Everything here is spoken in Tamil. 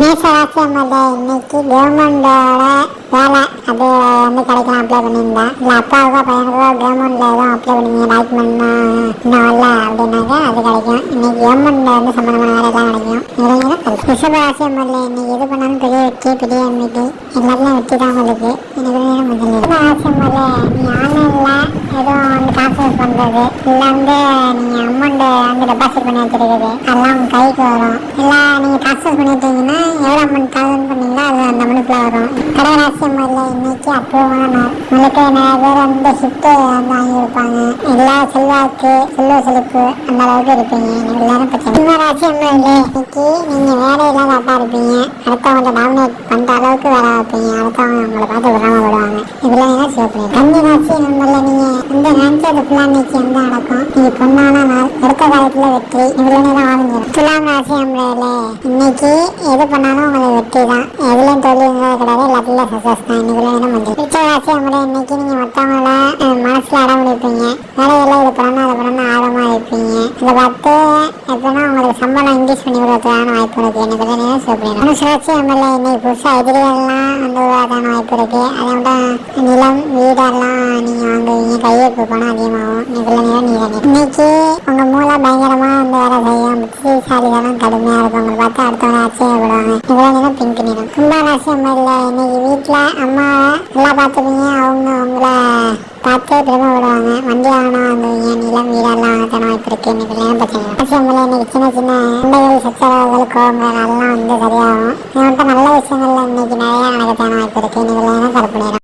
மேசராசி அம்மல இன்னைக்கு கவர்மெண்டோட வேலை அது வந்து கிடைக்கலாம் அப்ளை பண்ணியிருந்தேன் இல்லை அப்பாவுக்கோ பையனுக்கோ கவர்மெண்ட்ல எதுவும் அப்ளை பண்ணீங்க டாக்குமெண்ட் இன்னும் வரல அப்படின்னாக்கா அது கிடைக்கும். இன்னைக்கு கவர்மெண்ட்ல வந்து சம்மந்தமான வேலை எல்லாம் கிடைக்கும். இளைஞர்கள் கிடைக்கும் ரிஷபராசி அம்மல இன்னைக்கு எது பண்ணாலும் பெரிய வெற்றி பெரிய மீட்டி எல்லாத்துலையும் வெற்றி தான் உங்களுக்கு எனக்கு முதல்ல ரிஷபராசி எதுவும் வந்து ட்ரான்ஸ்ஃபர் பண்ணுறது இல்லை வந்து நீங்கள் அமௌண்ட்டு வந்து டெபாசிட் பண்ணி வச்சிருக்குது அதெல்லாம் உங்கள் கைக்கு வரும். இல்லை நீங்கள் ட்ரான்ஸ்ஃபர் பண்ணிட்டீங்கன்னா எவ்வளோ அமௌண்ட் ட்ரான்ஸ்ஃபர் பண்ணீங்களோ அது அந்த அமௌண்ட்டில் வரும். கடகராசி அம்மல இன்னைக்கு அப்ரூவான நாள். உங்களுக்கு நிறைய பேர் வந்து ஷிஃப்ட்டு வந்து வாங்கியிருப்பாங்க. எல்லா செல்வாக்கு செல்வ செழிப்பு அந்த அளவுக்கு இருப்பீங்க. எல்லாரும் பிரச்சனை சிம்மராசி அம்மல இன்னைக்கு நீங்க வேலையில கரெக்டாக இருப்பீங்க. அடுத்தவங்க டாமினேட் பண்ணுற அளவுக்கு வேலை வைப்பீங்க அடுத்தவங்க உங்களை பார்த்து விடாமல் விடுவாங்க இதெல்லாம் என்ன சேர்ப்பீங்க கன்னி ராசி நம்மள நீங்கள் இந்த நினைச்சது ஃபுல்லா நீக்கி எந்த நடக்கும் நீங்க பொண்ணான நாள் அடுத்த காலத்துல வெற்றி இவ்வளவு தான் வாழ்ந்துடும் துலாம் ராசி நம்மள இன்னைக்கு எது பண்ணாலும் உங்களுக்கு வெற்றி தான். எதுலயும் தோல்விங்கிறது கிடையாது எல்லாத்துல சக்சஸ் தான். இன்னைக்கு என்ன வந்து. பிடிச்ச ராசி நம்மள இன்னைக்கு நீங்க மத்தவங்கள அஹ், மனசுல இடம் பிடிப்பீங்க வேலையெல்லாம் இது பண்ணணும் அதை பண்ணணும் ஆழமா இருப்பீங்க. இதை பார்த்து எப்படின்னா உங்களுக்கு சம்பளம் இன்க்ரீஸ் பண்ணி விடுறதுக்கான வாய்ப்பு இருக்கு. எனக்கு தான் நேரம் சொல்றேன் மனுஷராட்சி எம்எல்ஏ இன்னைக்கு புதுசா எதிரிகள்லாம் வந்து விடுறதுக்கான வாய்ப்பு இருக்கு. அதை விட நிலம் வீடெல்லாம் நீங்க வாங்குவீங்க கையெழுப்பு பணம் அதிகமாகும். இதுல நேரம் நீங்க இன்னைக்கு உங்க மூளை பயங்கரமா வந்து வேலை செய்யும். புத்திசாலிகளும் கடுமையா இருக்கும். உங்களை பார்த்து அடுத்தவங்க ஆச்சரியப்படுவாங்க இதுல நேரம் பிங்க் நிறம் கும்பராசி எம்எல்ஏ இன்னைக்கு வீட்டுல அம்மாவை நல்லா பார்த்துப்பீங்க. அவங்க உங்களை பார்த்து பெருமைப்படுவாங்க வண்டி வாங்கினா வாங்குவீங்க நிலம் வீடெல்லாம் வாங்கத்தான வாய்ப்பு இருக்கு. இன்னைக்கு நேரம் பிரச்சனை. விஷயங்கள இன்னைக்கு சின்ன சின்ன சண்டைகள் சச்சரவுகள் கோபங்கள் அதெல்லாம் வந்து சரியாகும். இவன்கிட்ட நல்ல விஷயங்கள்ல இன்னைக்கு நிறைய நடக்கத்தான வாய்ப்பு இருக்கு. இன்னைக்கு நேரம் கருப்பு நேரம்.